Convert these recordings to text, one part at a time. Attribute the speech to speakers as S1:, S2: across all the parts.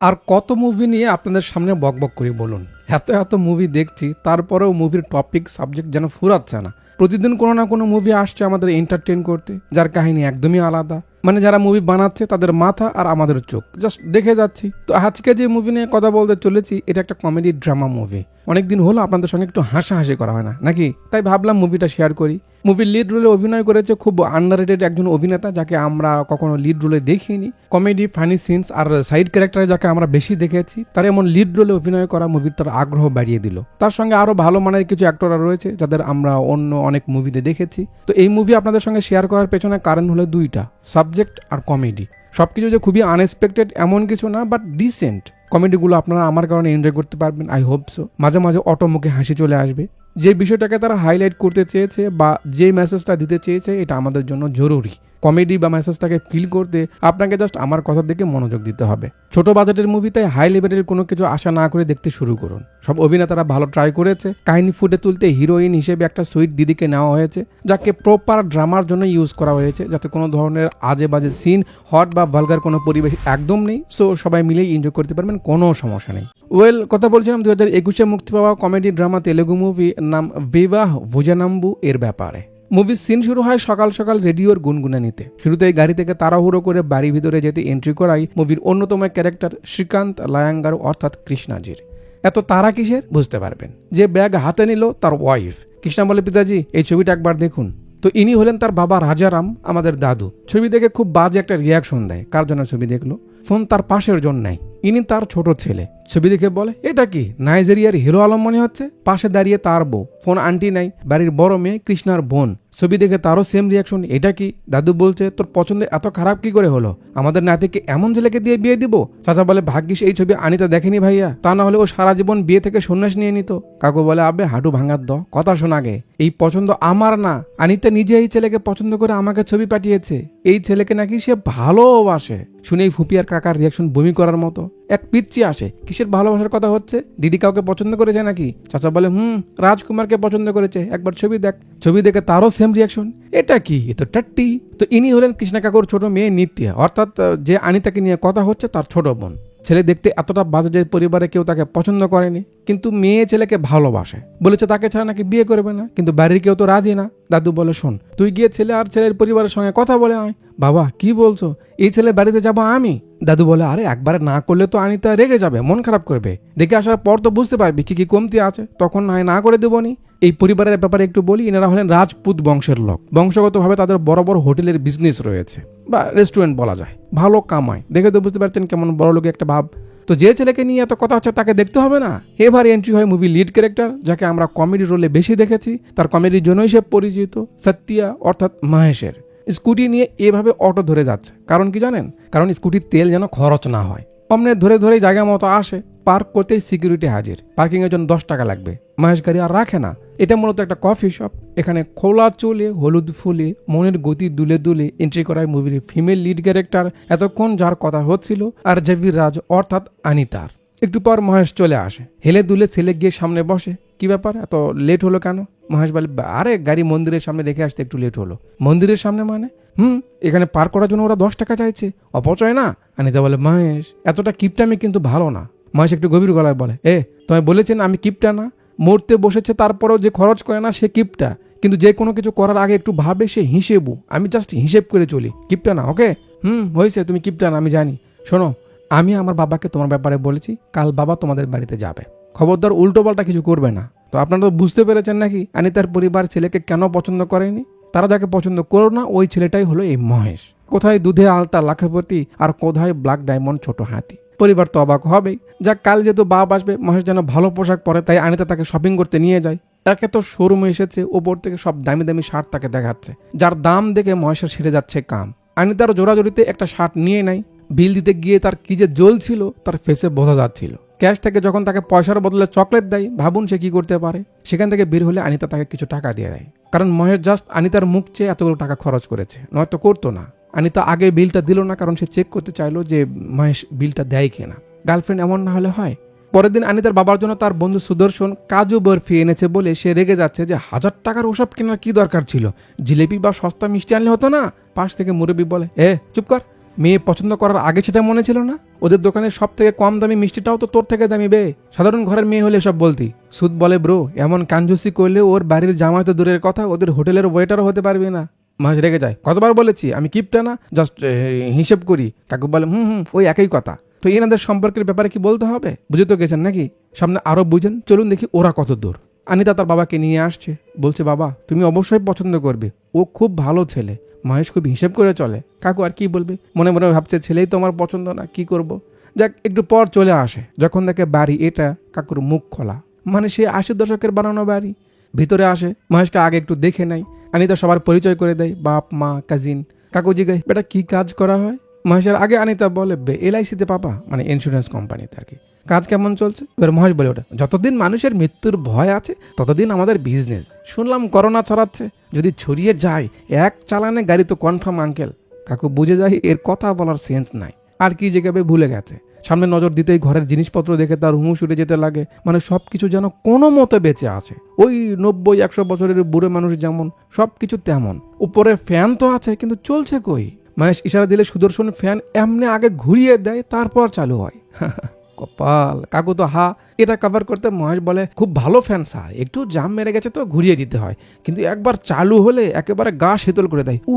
S1: আর কত মুভি নিয়ে আপনাদের সামনে বকবক করি বলুন? এত এত মুভি দেখছি, তারপরেও মুভির টপিক সাবজেক্ট যেন ফুরাচ্ছে না। প্রতিদিন কোনো না কোনো মুভি আসছে আমাদের এন্টারটেন করতে, যার কাহিনী একদমই আলাদা। মানে যারা মুভি বানাচ্ছে, তাদের মাথা আর আমাদের চোখ। জাস্ট দেখে যাচ্ছি। তো আজকে যে মুভি নিয়ে কথা বলতে চলেছি, এটা একটা কমেডি ড্রামা মুভি অনেকদিন হলো আপনাদের সঙ্গে একটু হাসাহাসি করা হয় না, নাকি? তাই ভাবলাম মুভিটা শেয়ার করি। মুভির লিড রোলে অভিনয় করেছে খুব আন্ডাররেটেড একজন অভিনেতা যাকে আমরা কখনো লিড রোলে দেখিনি। কমেডি ফানি সিনস আর সাইড ক্যারেক্টারে যাকে আমরা বেশি দেখেছি, তার এমন লিড রোলে অভিনয় করা মুভির তার আগ্রহ বাড়িয়ে দিল। তার সঙ্গে আরও ভালো মানের কিছু অ্যাক্টররা রয়েছে যাদের আমরা অন্য অনেক মুভিতে দেখেছি। তো এই মুভি আপনাদের সঙ্গে শেয়ার করার পেছনে কারণ হলো দুইটা সাবজেক্ট আর কমেডি সব কিছু যে খুবই আনএক্সপেক্টেড এমন কিছু না বাট ডিসেন্ট কমেডিগুলো আপনারা আমার কারণে এনজয় করতে পারবেন আই হোপ সো মাঝে মাঝে অটো মুখে হাসি চলে আসবে। যে বিষয়টাকে তারা হাইলাইট করতে চেয়েছে বা যে মেসেজটা দিতে চেয়েছে, এটা আমাদের জন্য জরুরি। কমেডি বা মেসেজটাকে ফিল করতে আপনাকে জাস্ট আমার কথার দিকে মনোযোগ দিতে হবে। ছোট বাজেটের মুভিতে হাই লেভেলের কোনো কিছু আশা না করে দেখতে শুরু করুন। সব অভিনেতারা ভালো ট্রাই করেছে। কাহিনী ফুটে তুলতে হিরোইন হিসেবে একটা সুইট দিদিকে নেওয়া হয়েছে, যাকে প্রপার ড্রামার জন্য ইউজ করা হয়েছে, যাতে কোনো ধরনের আজে বাজে সিন হট বা ভালগার কোনো পরিবেশ একদম নেই। সো সবাই মিলেই এনজয় করতে পারবেন, কোনো সমস্যা নেই। ওয়েল কথা বলছিলাম দু হাজার একুশে মুক্তি পাওয়া কমেডি ড্রামা তেলেগু মুভি নাম বিবাহ ভুজানাম্বু এর ব্যাপারে। মুভির সিন শুরু হয় সকাল সকাল রেডিওর গুনগুনানিতে। শুরুতেই গাড়ি থেকে তাড়াহুড়ো করে বাড়ির ভিতরে যেতে এন্ট্রি করাই মুভির অন্যতম ক্যারেক্টার শ্রীকান্ত লায়াঙ্গার, অর্থাৎ কৃষ্ণাজির। এত তারা কিসের? বুঝতে পারবেন। যে ব্যাগ হাতে নিল তার ওয়াইফ কৃষ্ণা বলে, পিতাজি, এই ছবিটা একবার দেখুন। তো ইনি হলেন তার বাবা রাজারাম, আমাদের দাদু। ছবি দেখে খুব বাজে একটা রিয়াকশন দেয়। কার জন্য ছবি দেখল? ফোন তার পাশের জন নাই ইনি তার ছোট ছেলে। ছবি দেখে বলে, এটা কি? নাইজেরিয়ার হিরো আলম মনে হচ্ছে? পাশে দাঁড়িয়ে তার বউ। ফোন আন্টি নাই বাড়ির বড় মেয়ে কৃষ্ণার বোন। ছবি দেখে তারও সেম রিয়াকশন এটা কি? দাদু বলছে, তোর পছন্দ এত খারাপ কি করে হলো? আমাদের নাতিকে এমন ছেলেকে দিয়ে বিয়ে দিব? চাচা বলে, ভাগ্যিস এই ছবি আনিতা দেখেনি ভাইয়া। তা না হলে ও সারা জীবন বিয়ে থেকে সন্ন্যাস নিয়ে নিত। কাকু বলে, আবে, হাঁটু ভাঙার দ। কথা শোনাগে এই পছন্দ আমার না। আনিতা নিজে এই ছেলেকে পছন্দ করে আমাকে ছবি পাঠিয়েছে। এই ছেলেকে নাকি সে ভালোবাসে। শুনে এই ফুপিয়ার কাকার রিয়াকশন বমি করার মতো। এক পিচ্ছি আসে, কিসের ভালোবাসার কথা হচ্ছে? দিদি কাউকে পছন্দ করেছে নাকি? চাচা বলে, হুম, রাজকুমারকে পছন্দ করেছে। একবার ছবি দেখ। ছবি দেখে তারও সেম রিয়াকশন এটা কি? এ তো টাট্টি তো ইনি হলেন কৃষ্ণা কাকুর ছোট মেয়ে নিত্যা। অর্থাৎ যে আনিতাকে নিয়ে কথা হচ্ছে তার ছোট বোন। ছেলে দেখতে এতটা বাজে যে পরিবারে কেউ তাকে পছন্দ করেনি, কিন্তু মেয়ে ছেলেকে ভালোবাসে। বলেছে, তাকে ছাড়া নাকি বিয়ে করবে না? কিন্তু বাড়ির কেউ তো রাজি না। দাদু বলে, শোন, তুই গিয়ে ছেলে আর ছেলের পরিবারের সঙ্গে কথা বলে আয়। বাবা, কি বলছো? এই ছেলে বাড়িতে যাব আমি? দাদু বলে, আরে, একবারে না করলে তো আনিতা রেগে যাবে, মন খারাপ করবে। দেখে আসার পর তো বুঝতে পারবি কি কি কমতি আছে। তখন নয়, না করে দেবনি এই পরিবারের ব্যাপারে একটু বলি, এনারা হলেন রাজপুত বংশের লোক। বংশগতভাবে তাদের বড় বড় হোটেলের বিজনেস রয়েছে, বা রেস্টুরেন্ট বলা যায়। ভালো কামায়। দেখে তো বুঝতে পারছেন কেমন বড় লোক একটা ভাব। তো যে ছেলেকে নিয়ে এত কথা হচ্ছে তাকে দেখতে হবে না? এবার এন্ট্রি হয় মুভি লিড ক্যারেক্টার যাকে আমরা কমেডি রোলে বেশি দেখেছি। তার কমেডির জন্যই সে পরিচিত, সত্যিয়া অর্থাৎ মহেশের। স্কুটি নিয়ে এভাবে অটো ধরে যাচ্ছে। কারণ কি জানেন? কারণ স্কুটির তেল যেন খরচ না হয়। অমনে ধরে ধরে জায়গা মতো আসে। পার্ক করতেই সিকিউরিটি হাজির। পার্কিং এর জন্য দশ টাকা লাগবে। মহেশ গাড়ি আর রাখে না। এটা মূলত একটা কফি শপ। এখানে খোলা চুলে, হলুদ ফুলে, মনের গতি দুলে দুলে এন্ট্রি করায় মুভির ফিমেল লিড ক্যারেক্টার এতক্ষণ যার কথা হচ্ছিল আর জাবির রাজ অর্থাৎ আনিতার। একটু পর মহেশ চলে আসে। হেলে দুলে ছেলে গিয়ে সামনে বসে। কি ব্যাপার? এত লেট হলো কেন? মহেশ বলে আরে, গাড়ি মন্দিরের সামনে রেখে আসতে একটু লেট হলো। মন্দিরের সামনে মানে? হুম, এখানে পার করার জন্য ওরা দশ টাকা চাইছে। অপচয় না? আনিতা বলে, মহেশ, এতটা কিপটামি কিন্তু ভালো না। মহেশ একটু গভীর গলায় বলে, এ, তোমায় বলেছেন আমি কিপটা না? মরতে বসেছে, তারপরেও যে খরচ করে না, সে কিপটা। কিন্তু যে কোনো কিছু করার আগে একটু ভাবে, সে হিসেবু। আমি জাস্ট হিসেব করে চলি। কিপটা না ওকে হুম হয়েছে তুমি কিপটা না, আমি জানি। শোনো, আমি আমার বাবাকে তোমার ব্যাপারে বলেছি, কাল বাবা তোমাদের বাড়িতে যাবে। খবরদার উল্টো পাল্টা কিছু করবে না। তো আপনারা তো বুঝতে পেরেছেন নাকি, আনিতার পরিবার ছেলেকে কেন পছন্দ করেনি? তারা যাকে পছন্দ করো না, ওই ছেলেটাই হলো এই মহেশ। কোথায় দুধে আলতা, লাখপতি, আর কোথায় ব্ল্যাক ডায়মন্ড ছোট হাতি? পরিবার তো অবাক হবেই। যাক, কাল যেহেতু বাপ আসবে, মহেশ যেন ভালো পোশাক পরে তাই আনিতা তাকে শপিং করতে নিয়ে যায়। তাকে তো শোরুমে এসেছে ওপর থেকে সব দামি দামি শার্ট তাকে দেখাচ্ছে। যার দাম দেখে মহেশের সেরে যাচ্ছে কাম। আনিতার জোড়াজোড়িতে একটা শার্ট নিয়ে নেয়। বিল দিতে গিয়ে তার কি যে জ্বল ছিল তার ফেসে বোঝা যাচ্ছিল। ক্যাশ থেকে যখন তাকে পয়সার বদলে চকলেট দেয়, ভাবুন সে কি করতে পারে। সেখান থেকে বের হলে আনিতা তাকে কিছু টাকা দিয়ে দেয়। কারণ মহেশ জাস্ট আনিতার মুখ চেয়ে এতগুলো টাকা খরচ করেছে, নয়তো করতো না। আনিতা আগে বিলটা দিল না, কারণ সে চেক করতে চাইলো যে মহেশ বিলটা দেয় কিনা। গার্লফ্রেন্ড এমন না হলে হয়। পরের দিন আনিতার বাবার জন্য তার বন্ধু সুদর্শন কাজু বরফি এনেছে বলে সে রেগে যাচ্ছে যে হাজার টাকার ওসব কেনার কি দরকার ছিল? জিলেপি বা সস্তা মিষ্টি আনলে হতো না? পাশ থেকে মুরব্বী বলে, এ, চুপ কর। মেয়ে পছন্দ করার আগে সেটা মনে ছিল না? ওদের দোকানে সব থেকে কম দামি মিষ্টিটাও তো তোর থেকে দামি বে। সাধারণ ঘরের মেয়ে হলে সব বলতি। সুদ বলে, ব্রো, এমন কাঞ্জুসি করলে ওর বাড়ির জামাই তো দূরের কথা, ওদের হোটেলের ওয়েটারও হতে পারবে না। মাস রেগে যায়। কতবার বলেছি, আমি কিপটা না জাস্ট হিসেব করি। কাকু বলে, হুম হুম, ওই একই কথা। তো এনাদের সম্পর্কের ব্যাপারে কি বলতে হবে? বুঝে তো গেছেন নাকি? সামনে আরও বুঝেন, চলুন দেখি ওরা কত দূর। আনিতা তার বাবাকে নিয়ে আসছে। বলছে, বাবা, তুমি অবশ্যই পছন্দ করবে। ও খুব ভালো ছেলে। মহেশ খুব হিসেব করে চলে। কাকু, আর কি বলবে? মনে মনে ভাবছে, ছেলেই তো আমার পছন্দ না, কি করব। যাক, একটু পর চলে আসে। যখন দেখে বাড়ি এটা, কাকুর মুখ খোলা। মানে সে আশি দশকের বানানো বাড়ি। ভিতরে আসে, মহেশকে আগে একটু দেখে নেয়। আনিতা সবার পরিচয় করে দেয়, বাপ, মা কাজিন কাকু জিগায় বেটা, কি কাজ করা হয়? মহেশের আগে আনিতা বলে এলআইসিতে পাপা। মানে ইন্স্যুরেন্স কোম্পানিতে আর কি। কাজ কেমন চলছে? এবার মহেশ বলে ওটা যতদিন মানুষের মৃত্যুর ভয় আছে, ততদিন আমাদের বিজনেস শুনলাম করোনা ছড়াচ্ছে, যদি ছড়িয়ে যায়, এক চালানে গাড়ি তো কনফার্ম আঙ্কেল কাকু বুঝে যায়, এর কথা বলার সেন্স নাই। আর কি জেগাবে ভুলে গেছে। সামনে নজর দিতেই ঘরের জিনিসপত্র দেখে তার হুঁশ উঠে যেতে লাগে। মানে সব কিছু যেন কোনো মতে বেঁচে আছে। ওই নব্বই, একশো বছরের বুড়ো মানুষ যেমন সব কিছু তেমন। উপরে ফ্যান তো আছে, কিন্তু চলছে কই? মহেশ ইশারা দিলে সুদর্শন ফ্যান এমনি আগে ঘুরিয়ে দেয়, তারপর চালু হয়। কপাল, কাকু তো হা। এটা কভার করতে মহেশ বলে, খুব ভালো ফ্যান স্যার, একটু জাম মেরে গেছে তো, ঘুরিয়ে দিতে হয়। কিন্তু একবার চালু হলে একেবারে গা শীতল করে দেয়। উ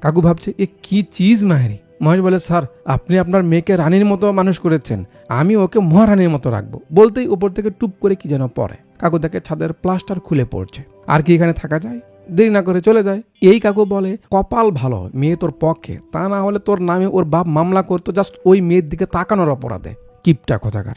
S1: কাকু ভাবছে, এ কি চিজ মাহেরি মহেশ বলে, স্যার, আপনি আপনার মেয়েকে রানীর মতো মানুষ করেছেন। আমি ওকে মহারানীর মতো রাখব। বলতেই উপর থেকে টুপ করে কি যেন পড়ে। কাকু দেখে ছাদের প্লাস্টার খুলে পড়ছে। আর কি এখানে থাকা যায়? দেরি না করে চলে যায়। এই কাকু বলে, কপাল ভালো, মেয়ে তোর পক্ষে। তা না হলে তোর নামে ওর বাপ মামলা করতো, জাস্ট ওই মেয়ের দিকে তাকানোর অপরাধে। কিপটা কথাকার।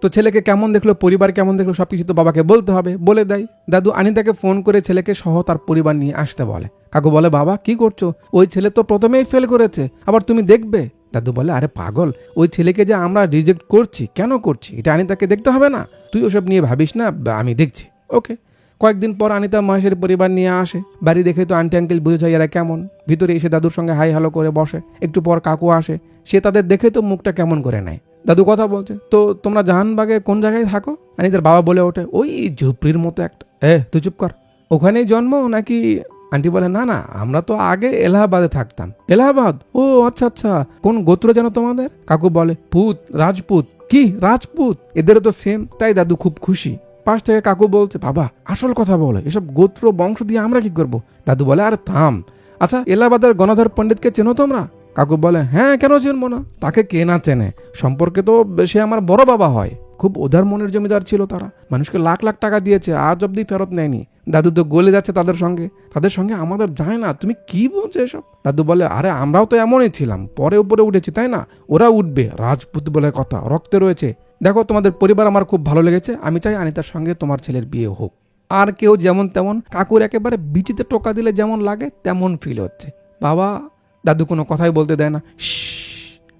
S1: তো ছেলেকে কেমন দেখল? পরিবার কেমন দেখল? সব কিছু তো বাবাকে বলতে হবে। বলে দেয়, দাদু, আনিতাকে ফোন করে ছেলেকে সহ তার পরিবার নিয়ে আসতে বলে। কাকু বলে, বাবা, কি করছ? ওই ছেলে তো প্রথমেই ফেল করেছে। আবার তুমি দেখবে? দাদু বলে, আরে পাগল, ওই ছেলেকে যে আমরা রিজেক্ট করছি, কেন করছি? এটা আনিতাকে দেখতে হবে না? তুই ওসব নিয়ে ভাবিস না? আমি দেখছি। ওকে। কয়েকদিন পর আনিতা মহেশের পরিবার নিয়ে আসে। বাড়ি দেখে তো আন্টি আঙ্কেল বুঝে যায় এরা কেমন। ভিতরে এসে দাদুর সঙ্গে হাই হ্যালো করে বসে। একটু পর কাকু আসে। সে তাদের দেখে তো মুখটা কেমন করে নেয়। দাদু কথা বলছে, তো তোমরা জাহানবাগে কোন জায়গায় থাকো? আনিতার বাবা বলে ওঠে, ওই ঝুপড়ির মতো একটা এ, তুই চুপ কর। ওখানেই জন্ম নাকি আন্টি বলে, না না, আমরা তো আগে এলাহাবাদে থাকতাম। এলাহাবাদ? ও আচ্ছা আচ্ছা। কোন গোত্র যেন তোমাদের? কাকু বলে, পুত, রাজপুত। কি? রাজপুত? এদেরও তো সেম তাই দাদু খুব খুশি। পাশ থেকে কাকু বলছে, বাবা, আসল কথা বলে, এসব গোত্র বংশ দিয়ে আমরা কি করব? দাদু বলে, আর থাম। আচ্ছা এলাহাবাদের গণধর পণ্ডিতকে চেনো তোমরা? কাকু বলে হ্যাঁ কেন চেনবো না? তাকে কে না চেনে? সম্পর্কে তো সে আমার বড় বাবা হয়। খুব উদার মনের জমিদার ছিল তারা। মানুষকে লাখ লাখ টাকা দিয়েছে, আজ অব্দি ফেরত নেয়নি। দাদু তো গলে যাচ্ছে তাদের সঙ্গে। তাদের সঙ্গে আমাদের যায় না। তুমি কি বলছো এসব? দাদু বলে, আরে, আমরাও তো এমনই ছিলাম। পরে উপরে উঠেছি, তাই না? ওরা উঠবে। রাজপুত বলে কথা, রক্তে রয়েছে। দেখো, তোমাদের পরিবার আমার খুব ভালো লেগেছে। আমি চাই আনিতার সঙ্গে তোমার ছেলের বিয়ে হোক। আর কেউ যেমন তেমন, কাকুর একেবারে বিচিতে টোকা দিলে যেমন লাগে, তেমন ফিল হচ্ছে। বাবা, দাদু কোনো কথাই বলতে দেয় না।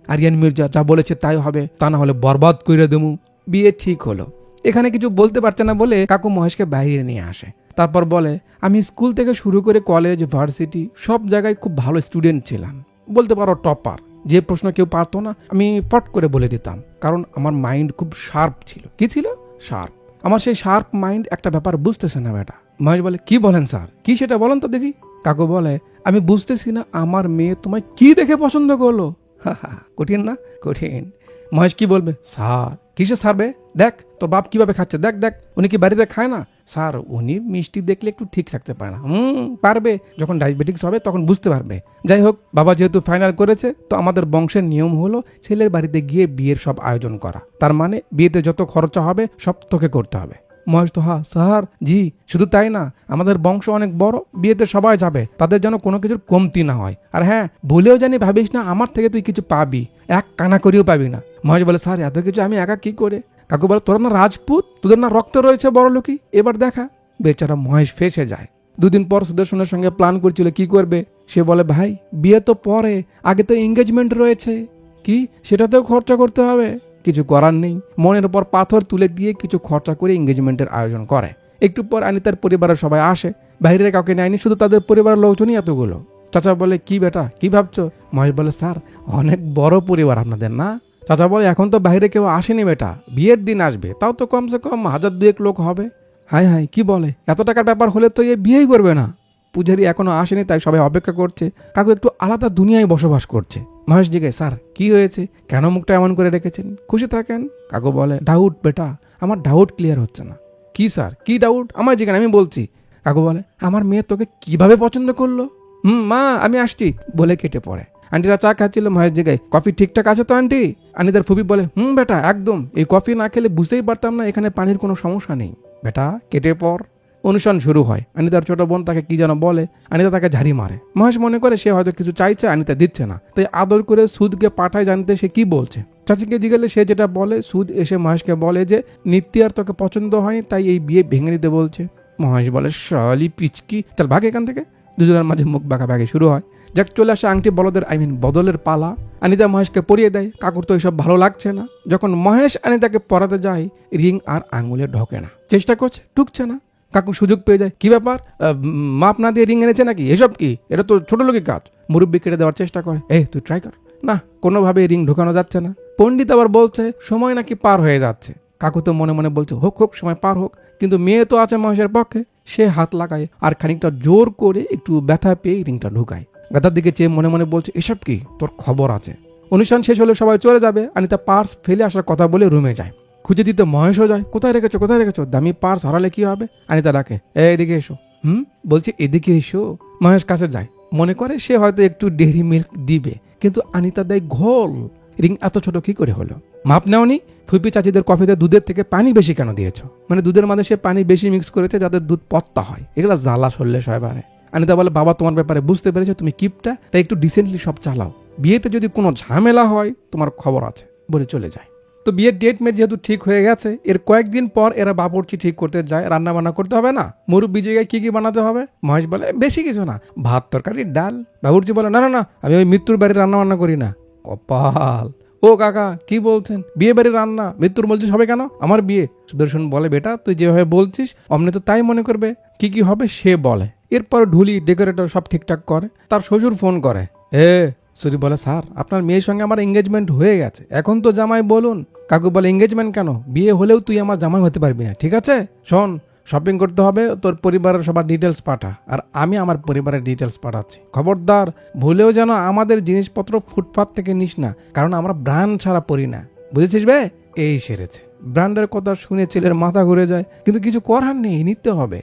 S1: আরিয়ান মির্জা যা বলেছে তাই হবে। তা না হলে বরবাদ করে দেবো বিয়ে ঠিক হলো। এখানে কিছু বলতে পারছে না বলে কাকু মহেশকে বাইরে নিয়ে আসে। তারপর বলে, আমি স্কুল থেকে শুরু করে কলেজ, ভার্সিটি সব জায়গায় খুব ভালো স্টুডেন্ট ছিলাম। বলতে পারো টপার। যে প্রশ্ন কেউ পারতো না, আমি ফট করে বলে দিতাম। কারণ আমার মাইন্ড খুব শার্প ছিল। কি ছিল? শার্প। আমার সেই শার্প মাইন্ড একটা ব্যাপার বুঝতেছে না বেটা। মহেশ বলে, কি বলেন স্যার? কি সেটা বলেন তো দেখি? কাকু বলে, আমি বুঝতেছি না, আমার মেয়ে তোমায় কি দেখে পছন্দ করল? কঠিন না? কঠিন। মহেশ কি বলবে? স্যার। কিসে সারবে দেখ, তোর বাপ কীভাবে খাচ্ছে? দেখ দেখ, উনি কি বাড়িতে খায় না? স্যার, উনি মিষ্টি দেখলে একটু ঠিক থাকতে পারে না। হুম, পারবে। যখন ডায়াবেটিক্স হবে তখন বুঝতে পারবে। যাই হোক, বাবা যেহেতু ফাইনাল করেছে, তো আমাদের বংশের নিয়ম হলো ছেলের বাড়িতে গিয়ে বিয়ের সব আয়োজন করা। তার মানে বিয়েতে যত খরচা হবে সব তোকে করতে হবে। মহেশ তো হা স্যার জি, শুধু তাই না, আমাদের বংশ অনেক বড়, বিয়েতে সবাই যাবে, তাদের যেন কোনো কিছুর কমতি না হয়। আর হ্যাঁ ভুলেও জানি ভাবিস না, আমার থেকে তুই কিছু পাবি, এক কানা করেও পাবি না। মহেশ বলে, স্যার, এত কিছু আমি একা কি করে? কাকু বলে, তোরা না রাজপুত, তোদের না রক্ত রয়েছে, বড় লোকই, এবার দেখা। বেচারা মহেশ ফেসে যায়। দুদিন পর সুদর্শনের সঙ্গে প্ল্যান করছিল, কি করবে? সে বলে, ভাই, বিয়ে তো পরে, আগে তো এঙ্গেজমেন্ট রয়েছে। কি? সেটাতেও খরচা করতে হবে? কিছু করার নেই। মনের উপর পাথর তুলে দিয়ে কিছু খরচা করে এঙ্গেজমেন্টের আয়োজন করে। একটু পর আনিতার পরিবারের সবাই আসে। বাইরের কাউকে নেয়নি, শুধু তাদের পরিবারের লোকজনই এতগুলো। চাচা বলে, কি বেটা, কি ভাবছ? মহেশ বলে, স্যার, অনেক বড় পরিবার আপনাদের, না? চাচা বলে, এখন তো বাইরে কেউ আসেনি বেটা, বিয়ের দিন আসবে। তাও তো কমসে কম হাজার দুয়েক লোক হবে। হাই হাই কি বলে? এত টাকার ব্যাপার হলে তো এ বিয়েই করবে না। পূজারি এখনও আসেনি, তাই সবাই অপেক্ষা করছে। কাকু একটু আলাদা দুনিয়ায় বসবাস করছে। মহেশ জিজ্ঞাসা, স্যার, কি হয়েছে? কেন মুখটা এমন করে রেখেছেন? খুশি থাকেন? কাকু বলে, ডাউট, বেটা, আমার ডাউট ক্লিয়ার হচ্ছে না। কি, স্যার? কি ডাউট? আমার যেখানে আমি বলছি। কাকু বলে, আমার মেয়ে তোকে কীভাবে পছন্দ করল? হুম, মা, আমি আসছি, বলে কেটে পড়ে। আন্টিরা চা খাচ্ছিল, মহেশ জায়গায় কফি ঠিকঠাক আছে তো, আন্টি? আনিদার ফুবি বলে, হুম, বেটা, একদম। এই কফি না খেলে বুঝতেই পারতাম না, এখানে পানির কোনো সমস্যা নেই। বেটা, কেটে পর অনুষ্ঠান শুরু হয়। আনিতার ছোট বোন তাকে কি যেন বলে? আনিতা তাকে ঝাড়ি মারে। মহেশ মনে করে সে হয়তো কিছু চাইছে, আনিতা দিচ্ছে না। তাই আদর করে সুদকে পাঠায় জানতে সে কি বলছে। চাচিকে জিগেলে সে যেটা বলে, সুদ এসে মহেশকে বলে যে নিত্যি আর তোকে পছন্দ হয়নি, তাই এই বিয়ে ভেঙে দিতে বলছে। মহেশ বলে, শালি পিচকি, চল ভাগ এখান থেকে। দুজনের মাঝে মুখ বাঁকা বাঁকি শুরু হয়। যাক, চলে আসে আংটি বলদের, আই মিন বদলের পালা। অনিতা মহেশকে পরিয়ে দেয়, কাকুর তো এসব ভালো লাগছে না। যখন মহেশ আনিতাকে পরাতে যায়, রিং আর আঙুলে ঢোকে না। চেষ্টা করছে, ঢুকছে না। কাকু সুযোগ পেয়ে যায়। কি ব্যাপার? মাপ না দিয়ে রিং এনেছে নাকি? এসব কি? এটা তো ছোট লোকের কাজ। মুরব্বী কেটে দেওয়ার চেষ্টা করে। এই, তুই ট্রাই কর। না কোনোভাবে রিং ঢোকানো যাচ্ছে না। পণ্ডিত আবার বলছে, সময় নাকি পার হয়ে যাচ্ছে। কাকু তো মনে মনে বলছে, হোক হোক, সময় পার হোক। কিন্তু মেয়ে তো আছে মহেশের পক্ষে। সে হাত লাগায় আর খানিকটা জোর করে একটু ব্যথা পেয়ে রিংটা ঢুকায়। গাদার দিকে চেয়ে মনে মনে বলছে, এসব কি? তোর খবর আছে। অনুষ্ঠান শেষ হলে সবাই চলে যাবে। আনিতা পার্স ফেলে আসার কথা বলে রুমে যায়। খুঁজে দিতে মহেশও যায়, কোথায় রেখেছো কোথায় রেখেছো? দামি পার্স হারালে কি হবে? আনিতা ডাকে এদিকে এসো। হুম? বলছে এদিকে এসো। মহেশ কাছে যায়, মনে করে সে হয়তো একটু ডেহরি মিল্ক দিবে, কিন্তু আনিতা দেয় ঘোল। রিং এত ছোট কি করে হলো? মাপ নেওনি ফুপি চাচিদের কফিতে দুধের থেকে পানি বেশি কেন দিয়েছ? মানে দুধের মাঝে সে পানি বেশি মিক্স করেছে যাদের দুধ পত্তা হয়। এগুলো জ্বালা সরলে সয়বারে আনিতা বলে, বাবা তোমার ব্যাপারে বুঝতে পেরেছ, তুমি কিপটা, তাই একটু ডিসেন্টলি সব চালাও। বিয়েতে যদি কোনো ঝামেলা হয়, তোমার খবর আছে, বলে চলে যায়। তো বিয়ের ডেট মেট যেহেতু ঠিক হয়ে গেছে, এর কয়েকদিন পর এরা বাবুর্চি ঠিক করতে যায় রান্না বান্না করতে হবে না। মুরব্বী জায়গায় কি কি বানাতে হবে? মহেশ বলে, বেশি কিছু না, ভাত, তরকারি, ডাল। বাবুর্চি বলে, না না না, আমি ওই মৃত্যুর বাড়ির রান্না বান্না করি না। কপাল। ও কাকা, কি বলছেন? বিয়ে বাড়ির রান্না? মৃত্যুর বলছিস হবে কেন? আমার বিয়ে। সুদর্শন বলে, বেটা, তুই যেভাবে বলছিস, অমনি তো তাই মনে করবে। কি কি হবে সে বলে। এরপর ঢুলি ডেকোরেটর সব ঠিকঠাক করে, তার শ্বশুর ফোন করে। এ সুরি বলে, স্যার, আপনার মেয়ের সঙ্গে আমার এঙ্গেজমেন্ট হয়ে গেছে। এখন তো জামাই, বলুন। কাকু বলে এঙ্গেজমেন্ট কেন? বিয়ে হলেও তুই আমার জামাই হতে পারবি না, ঠিক আছে? শোন শপিং করতে হবে, তোর পরিবারের সবার ডিটেলস পাঠা, আর আমি আমার পরিবারের ডিটেলস পাঠাচ্ছি। খবরদার, ভুলেও যেন আমাদের জিনিসপত্র ফুটপাথ থেকে নিস না, কারণ আমরা ব্র্যান্ড ছাড়া পড়ি না। বুঝেছিস বে? এই সেরেছে। ব্র্যান্ডের কথা শুনে ছেলের মাথা ঘুরে যায়, কিন্তু কিছু করার নেই, নিতে হবে।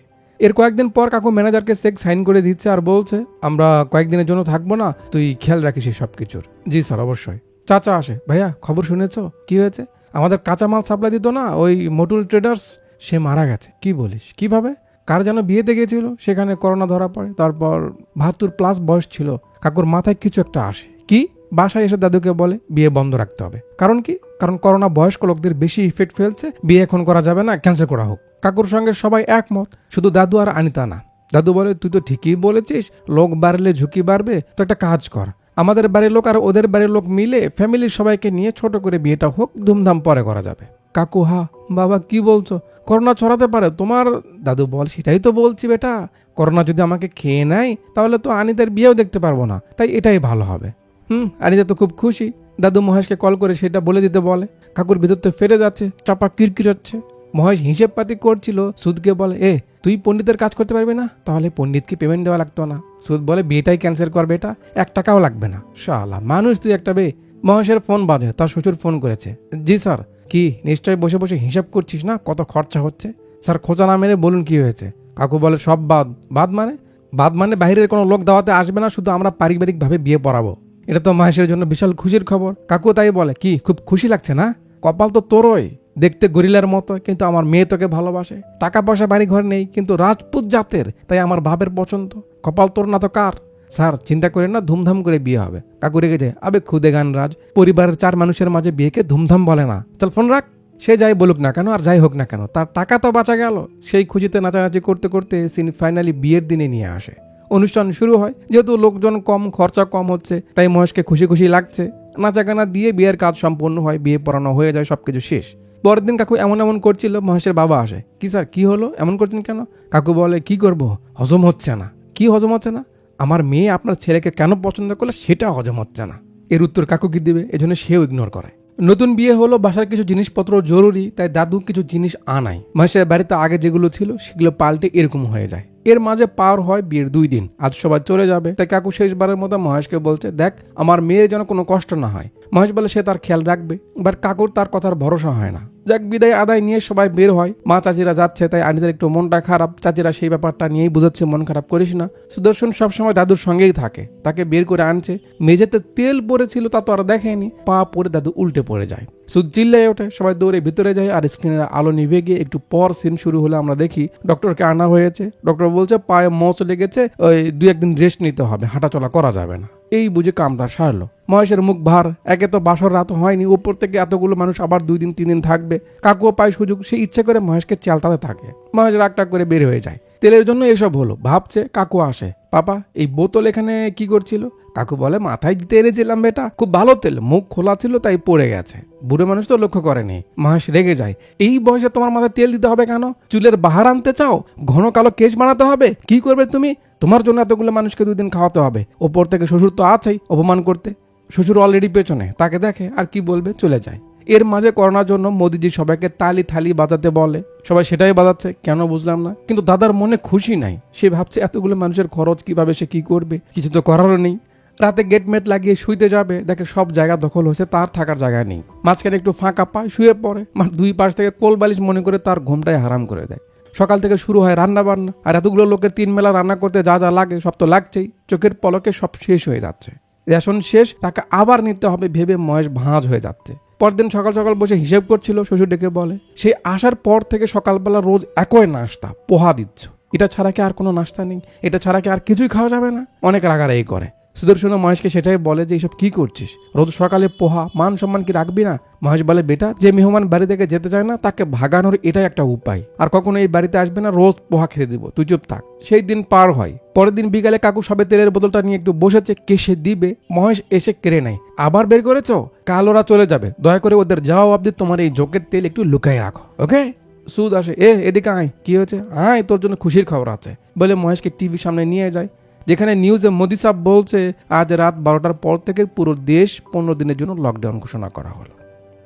S1: এর কয়েকদিন পর কাকু ম্যানেজারকে চেক সাইন করে দিচ্ছে আর বলছে, আমরা কয়েকদিনের জন্য থাকব না, তুই খেয়াল রাখিস এই সব কিছুর জি স্যার, অবশ্যই। চাচা আসে। ভাইয়া, খবর শুনেছো? কি হয়েছে? আমাদের কাঁচামাল সাপ্লাই দিত না, ওই মটুল ট্রেডার্স সে মারা গেছে। কি বলিস? কীভাবে? কার যেন বিয়েতে গিয়েছিল সেখানে করোনা ধরা পড়ে, তারপর বাহাত্তর প্লাস বয়স ছিল। কাকুর মাথায় কিছু একটা আসে। কি? বাসায় এসে দাদুকে বলে, বিয়ে বন্ধ রাখতে হবে। কারণ কি? কারণ করোনা বয়স্ক লোকদের বেশি ইফেক্ট ফেলছে, বিয়ে এখন করা যাবে না ক্যান্সেল করা হোক। কাকুর সঙ্গে সবাই একমত, শুধু দাদু আর আনিতা না। দাদু বলে, তুই তো ঠিকই বলেছিস, লোক বাড়লে ঝুঁকি বাড়বে, তো একটা কাজ কর। আমাদের বাড়ির লোক আর ওদের বাড়ির লোক মিলে ফ্যামিলির সবাইকে নিয়ে ছোট করে বিয়েটা হোক, ধুমধাম পরে করা যাবে। কাকু, হা, বাবা, কি বলছো? করোনা ছড়াতে পারে, তোমার দাদু বল, সেটাই তো বলছি বেটা। করোনা যদি আমাকে খেয়ে নেয়, তাহলে তো আনিতার বিয়েও দেখতে পারব না, তাই এটাই ভালো হবে। হুম, আনিতা তো খুব খুশি। দাদু মহেশকে কল করে সেটা বলে দিতে বলে। কাকুর ভিতর তো ফেটে যাচ্ছে, চাপা কিরকির হচ্ছে। মহেশ হিসেব পাতি করছিল। সুদকে বলে এ তুই পণ্ডিতের কাজ করতে পারবি না? তাহলে পণ্ডিতকে পেমেন্ট দেওয়া লাগতো না। সুদ বলে, বিয়েটাই ক্যান্সেল করবে এটা এক টাকাও লাগবে না। শালা, মানুষ তুই একটা বে। মহেশের ফোন বাজে, তার শ্বশুর ফোন করেছে। জি স্যার কি নিশ্চয়ই বসে বসে হিসাব করছিস না? কত খরচা হচ্ছে? স্যার, খোঁচা না মেরে বলুন কি হয়েছে? কাকু বলে, সব বাদ। বাদ মানে? বাদ মানে বাইরের কোনো লোক দাওয়াতে আসবে না, শুধু আমরা পারিবারিকভাবে বিয়ে পড়াবো। এটা তো মহেশের জন্য বিশাল খুশির খবর। কাকু তাই বলে, কি, খুব খুশি লাগছে না? কপাল তো তোরই। দেখতে গরিলার মতো, কিন্তু আমার মেয়ে তোকে ভালোবাসে। টাকা পয়সা বাড়ি ঘর নেই, কিন্তু রাজপুত জাতের, তাই আমার বাপের পছন্দ। কপাল তোর না তো কার? স্যার, চিন্তা করেন না, ধুমধাম করে বিয়ে হবে। কাকু রেগে যায়, আবে খুদে গান রাজ, পরিবারের চার মানুষের মাঝে বিয়েকে ধুমধাম বলে না। চল ফোন রাখ, সে যাই বলুক না কেন, আর যাই হোক না কেন। তার টাকা তো বাঁচা গেল। সেই খুঁজিতে নাচানাচি করতে করতে সিন ফাইনালি বিয়ের দিনে নিয়ে আসে। অনুষ্ঠান শুরু হয়, যেহেতু লোকজন কম, খরচা কম হচ্ছে, তাই মহেশকে খুশি খুশি লাগছে। নাচা গানা দিয়ে বিয়ের কাজ সম্পন্ন হয়, বিয়ে পড়ানো হয়ে যায়, সবকিছু শেষ। পরের দিন কাকু এমন এমন করছিল, মহেশের বাবা আসে। কি স্যার, কি হলো? এমন করছেন কেন? কাকু বলে, কি করব? হজম হচ্ছে না। কি হজম হচ্ছে না? আমার মেয়ে আপনার ছেলেকে কেন পছন্দ করলে সেটা হজম হচ্ছে না। এর উত্তর কাকু কি দিবে? এজন্য সেও ইগনোর করে। নতুন বিয়ে হলো, বাসার কিছু জিনিসপত্র জরুরি, তাই দাদু কিছু জিনিস আনায়। মহেশের বাড়িতে আগে যেগুলো ছিল, সেগুলো পাল্টে এরকম হয়ে যায়। এর মাঝে পার হয় বিয়ের দুই দিন, আজ সবাই চলে যাবে। তাই কাকু শেষবারের মতো মহেশকে বলছে, দেখ, আমার মেয়ের যেন কোনো কষ্ট না হয়। মহেশ বলে, সে তার খেয়াল রাখবে। বাট কাকুর তার কথার ভরসা হয় না। যাক, বিদায়, আদায় নিয়ে সবাই বের হয়। মা চাচিরা যাচ্ছে, তাই আনিদের একটু মনটা খারাপ। চাচিরা সেই ব্যাপারটা নিয়েই বুঝাচ্ছে, মন খারাপ করিস না। সুদর্শন সবসময় দাদুর সঙ্গেই থাকে। তাকে বের করে আনছে। মেঝেতে তেল পড়েছিল, তা তো আর দেখেনি। পা পরে দাদু উল্টে পড়ে যায়। সুদ চিল্লাই ওঠে, সবাই দৌড়ে ভিতরে যায় আর স্ক্রিনের আলো নিভে গিয়ে একটু পর সিন শুরু হলে আমরা দেখি ডক্টরকে আনা হয়েছে। ডক্টর বলছে, পায়ে মোচ লেগেছে, ওই দু একদিন রেস্ট নিতে হবে, হাঁটাচলা করা যাবে না। এই বুঝে কামটা সারলো। মহেশের মুখ ভার, একে তো বাসর রাত হয়নি, উপর থেকে এতগুলো মানুষ আবার দুই দিন, তিন দিন থাকবে। কাকুও পায় সুযোগ, সে ইচ্ছে করে মহেশকে চালতাতে থাকে। মহেশ রাগটা করে বের হয়ে যায়। তেলের জন্য এসব হলো, ভাবছে কাকু আসে। পাপা, এই বোতল এখানে কি করছিল? কাকু বলে, মাথায় দিতে এনেছিলাম বেটা। খুব ভালো তেল, মুখ খোলা ছিল তাই পড়ে গেছে। বুড়ো মানুষ তো লক্ষ্য করেনি। মহেশ রেগে যায়, এই বয়সে তোমার মাথায় তেল দিতে হবে কেন? চুলের বাহার আনতে চাও? ঘন কালো কেশ বানাতে হবে? কি করবে তুমি? তোমার জন্য এতগুলো মানুষকে দুদিন খাওয়াতে হবে। ওপর থেকে শ্বশুর তো আছেই অপমান করতে। শ্বশুর অলরেডি পেছনে। তাকে দেখে আর কি বলবে, চলে যায়। এর মাঝে করোনার জন্য মোদিজি সবাইকে তালি থালি বাজাতে বলে। সবাই সেটাই বাজাচ্ছে, কেন বুঝলাম না। কিন্তু দাদার মনে খুশি নাই। সে ভাবছে, এতগুলো মানুষের খরচ কীভাবে সে কি করবে? কিছু তো করারও নেই। রাতে গেট মেট লাগিয়ে শুইতে যাবে, দেখে সব জায়গা দখল হয়েছে, তার থাকার জায়গা নেই। মাঝখানে একটু ফাঁকা পায়, শুয়ে পড়ে। মা দুই পাশ থেকে কোল বালিশ মনে করে তার ঘুমটাই হারাম করে দেয়। সকাল থেকে শুরু হয় রান্না বান্না, আর এতগুলো লোকের তিন মেলা রান্না করতে যা যা লাগে সব তো লাগছেই। চোখের পলকে সব শেষ হয়ে যাচ্ছে। রেশন শেষ, তাকে আবার নিতে হবে ভেবে মহেশ ভাঁজ হয়ে যাচ্ছে। পরদিন সকাল সকাল বসে হিসেব করছিল, শ্বশুর ডেকে বলে, সেই আসার পর থেকে সকালবেলা রোজ একই নাস্তা, পোহা দিচ্ছ। এটা ছাড়া কি আর কোনো নাস্তা নেই? এটা ছাড়া কি আর কিছুই খাওয়া যাবে না? অনেক রাগারাগি করে। সুদর্শন মহেশকে সেটাই বলে যে এইসব কি করছিস? রোজ সকালে পোহা, মান সম্মান কি রাখবি না? মহেশ বলে, বেটা, যে মেহমান বাড়ি থেকে যেতে চায় না, তাকে ভাগানোর এটাই একটা উপায়। আর কখনো এই বাড়িতে আসবে না, রোজ পোহা খেতে দিব। তুই চুপ থাক। সেই দিন পার হয়। পরের দিন বিকালে কাকু সবে তেলের বোতলটা নিয়ে একটু বসেছে কেসে দিবে। মহেশ এসে কেড়ে নেয়। আবার বের করেছ? কাল ওরা চলে যাবে। দয়া করে ওদের যাওয়া অব্দি তোমার এই জোকের তেল একটু লুকাই রাখো, ওকে? সুদ আসে, এ, এদিকে আয়। কি হয়েছে? আয়, তোর জন্য খুশির খবর আছে। বলে মহেশকে টিভির সামনে নিয়ে যায়। যেখানে নিউজে মোদি সাহ বলছে, আজ রাত বারোটার পর থেকে পুরো দেশ পনেরো দিনের জন্য লকডাউন ঘোষণা করা হলো।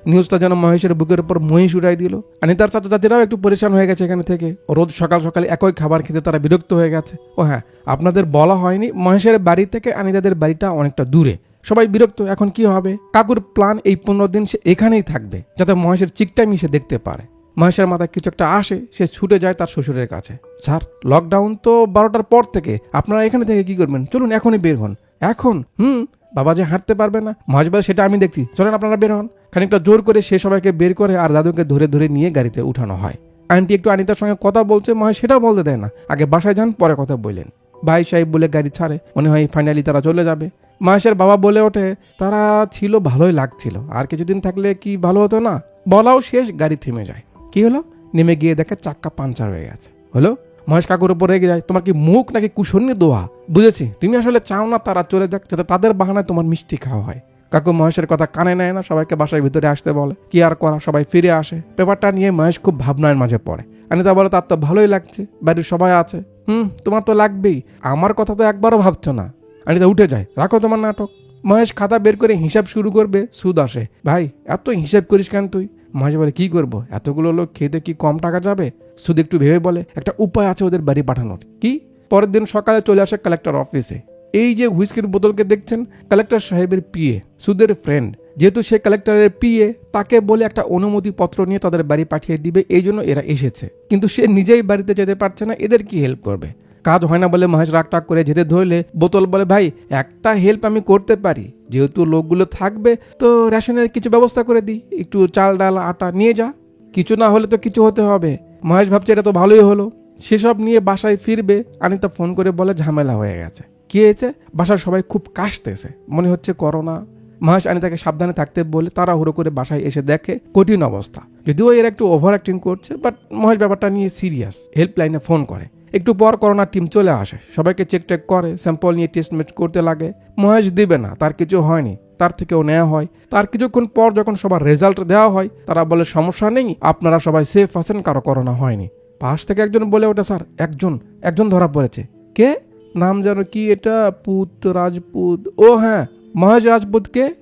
S1: নিউজটা যেন মহেশের বুকের উপর মহিষ উড়াই দিল। আর তার চাচা চাচিরাও একটু পরিশান হয়ে গেছে এখানে থেকে। রোজ সকাল সকালে একই খাবার খেতে তারা বিরক্ত হয়ে গেছে। ও হ্যাঁ আপনাদের বলা হয়নি, মহেশের বাড়ি থেকে আনিদাদের বাড়িটা অনেকটা দূরে। সবাই বিরক্ত, এখন কি হবে? কাকুর প্ল্যান এই পনেরো দিন সে এখানেই থাকবে, যাতে মহেশের চিকটাই মিশে দেখতে পারে। মহেশের মাথায় কিছু একটা আসে, সে ছুটে যায় তার শ্বশুরের কাছে। স্যার লকডাউন তো বারোটার পর থেকে। আপনারা এখানে থেকে কি করবেন? চলুন, এখনই বের হন। এখন? হুম, বাবা যে হাঁটতে পারবে না। মহেশ বলে সেটা আমি দেখছি। চলেন, আপনারা বের হন। খানিকটা জোর করে সে সবাইকে বের করে আর দাদুকে ধরে ধরে নিয়ে গাড়িতে উঠানো হয়। আন্টি একটু আনিতার সঙ্গে কথা বলছে, মহেশ সেটাও বলতে দেয় না। আগে বাসায় যান, পরে কথা বললেন। ভাই সাহেব বলে গাড়ি ছাড়ে। মনে হয় ফাইনালি তারা চলে যাবে। মহেশের বাবা বলে ওঠে, তারা ছিল, ভালোই লাগছিল। আর কিছুদিন থাকলে কি ভালো হতো না? বলাও শেষ, গাড়ি থেমে যায়। কি হলো? নেমে গিয়ে দেখে চাক্কা পাঞ্চার হয়ে গেছে। হলো? মহেশ কাকুর উপর রেগে যায়, তোমার কি মুখ নাকি কুশন্য দোয়া? বুঝেছি, তুমি আসলে চাও না তারা চলে যাক, যাতে তাদের বাহানায় তোমার মিষ্টি খাওয়া হয়। কাকু মহেশের কথা কানে নেয় না, সবাইকে বাসার ভিতরে আসতে বলে। কি আর করা, সবাই ফিরে আসে। পেপারটা নিয়ে মহেশ খুব ভাবনার মাঝে পড়ে। আনিতা বলে, তার তো ভালোই লাগছে, বাড়ির সবাই আছে। হুম, তোমার তো লাগবেই, আমার কথা তো একবারও ভাবছ না। আনিতা, উঠে যায় রাখো তোমার নাটক। মহেশ খাতা বের করে হিসাব শুরু করবে, সুদ আসে। ভাই, এত হিসাব করিস কেন তুই? মহেশ বলে, কি করব? এতগুলো লোক খেতে কি কম টাকা যাবে? শুধু একটু ভেবে বলে, একটা উপায় আছে ওদের বাড়ি পাঠানোর। কি? পরের দিন সকালে চলে আসে কালেক্টর অফিসে এই যে হুইস্কির বোতলকে দেখছেন কালেক্টর সাহেবের পিএ সুদের ফ্রেন্ড যেহেতু সে কালেক্টরের পিএ তাকে বলে একটা অনুমতি পত্র নিয়ে তাদের বাড়ি পাঠিয়ে দিবে, এই জন্য এরা এসেছে। কিন্তু সে নিজেই বাড়িতে যেতে পারছে না, এদের কি হেল্প করবে? কাজ হয় না বলে মহেশ রাগ টাগ করে যেতে ধরলে বোতল বলে, ভাই, একটা হেল্প আমি করতে পারি। যেহেতু লোকগুলো থাকবে, তো রেশনের কিছু ব্যবস্থা করে দিই। একটু চাল ডাল, আটা নিয়ে যা। কিছু না হলে তো কিছু হতে হবে। মহেশ ভাবছে, এটা তো ভালোই হলো। সেসব নিয়ে বাসায় ফিরবে, আনিতা ফোন করে বলে, ঝামেলা হয়ে গেছে। কি হয়েছে? বাসার সবাই খুব কাশতেছে। মনে হচ্ছে করোনা। মহেশ আনিতাকে সাবধানে থাকতে বলে তারা হুড়ো করে বাসায় এসে দেখে কঠিন অবস্থা। যদিও এর একটু ওভার অ্যাক্টিং করছে বাট মহেশ ব্যাপারটা নিয়ে সিরিয়াস হেল্পলাইনে ফোন করে। একটু পর করোনার টিম চলে আসে। সবাইকে চেক টেক করে স্যাম্পল নিয়ে টেস্ট মেট করতে লাগে। মহেশ দিবে না, তার কিছু হয়নি। তার থেকেও নেওয়া হয়। তার কিছুক্ষণ পর যখন সবার রেজাল্ট দেওয়া হয়, তারা বলে, সমস্যা নেই, আপনারা সবাই সেফ আছেন, কারও করোনা হয়নি। পাশ থেকে একজন বলে ওটা স্যার, একজন একজন ধরা পড়েছে। কে? নাম যেন কি এটা? পুত, রাজপুত? ও হ্যাঁ মহেশ রাজপুত কে?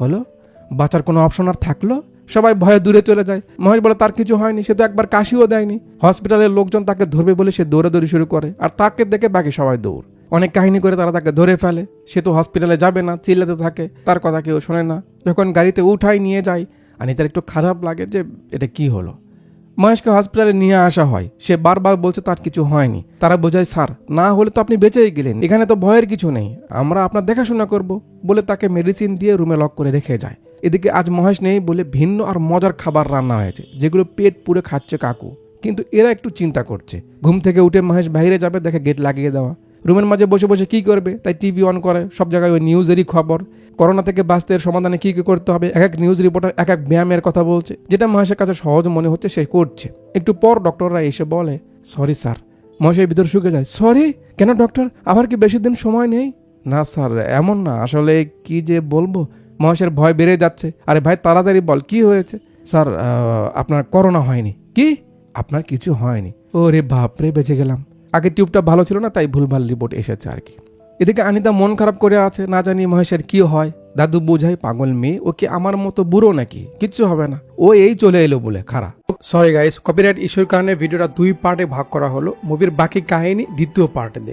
S1: হলো? বাঁচার কোনো অপশন আর থাকল? সবাই ভয়ে দূরে চলে যায়। মহেশ বলে, তার কিছু হয়নি, সে তো একবার কাশিও দেয়নি। হসপিটালের লোকজন তাকে ধরবে বলে সে দৌড়াদৌড়ি শুরু করে, আর তাকে দেখে বাকি সবাই দৌড়। অনেক কাহিনী করে তারা তাকে ধরে ফেলে। সে তো হসপিটালে যাবে না, চিল্লাতে থাকে, তার কথা কেউ শোনে না। যখন গাড়িতে উঠাই নিয়ে যায়, আনিতার একটু খারাপ লাগে যে, এটা কি হলো? মহেশকে হসপিটালে নিয়ে আসা হয়। সে বারবার বলছে, তার কিছু হয়নি। তারা বোঝায়, স্যার, না হলে তো আপনি বেঁচেই গেলেন। এখানে তো ভয়ের কিছু নেই। আমরা আপনার দেখাশোনা করব। বলে তাকে মেডিসিন দিয়ে রুমে লক করে রেখে যায়। এদিকে আজ মহেশ নেই বলে ভিন্ন আর মজার খাবার রান্না হয়েছে, যেগুলো পেট পুড়ে খাচ্ছে কাকু। কিন্তু এরা একটু চিন্তা করছে। ঘুম থেকে উঠে মহেশ বাইরে যাবে, দেখে গেট লাগিয়ে দেওয়া। রুমের মাঝে বসে বসে কি করবে? তাই টিভি অন করে, সব জায়গায় ওই নিউজেরই খবর। করোনা থেকে বাঁচতে সমাধানে কি কি করতে হবে? এক এক নিউজ রিপোর্টার এক এক ব্যায়ামের কথা বলছে। যেটা মহেশের কাছে সহজ মনে হচ্ছে সে করছে। একটু পর ডক্টররা এসে বলে সরি স্যার মহেশের ভিতর শুকে যায় সরি কেন ডক্টর আবার কি বেশি দিন সময় নেই? না স্যার এমন না। আসলে কি যে বলব? মহেশের ভয় বেড়ে যাচ্ছে। আরে ভাই, তাড়াতাড়ি বল, কি হয়েছে? স্যার আপনার করোনা হয়নি। কি? আপনার কিছু হয়নি। ও ওরে বাপরে, বেঁচে গেলাম। আগে টিউবটা ভালো ছিল না, তাই ভুলভাল রিপোর্ট এসেছে আর কি। এদিকে আনিতা মন খারাপ করে আছে, না জানি মহেশের কি হয়। দাদু বোঝাই, পাগল মেয়ে, ও কি আমার মতো বুড়ো নাকি? কিচ্ছু হবে না। ও এই চলে এলো বলে খারাপ সরি গাইস কপিরাইট ইস্যুর কারণে ভিডিওটা দুই পার্টে ভাগ করা হলো। মুভির বাকি কাহিনী দ্বিতীয় পার্টে দেখুন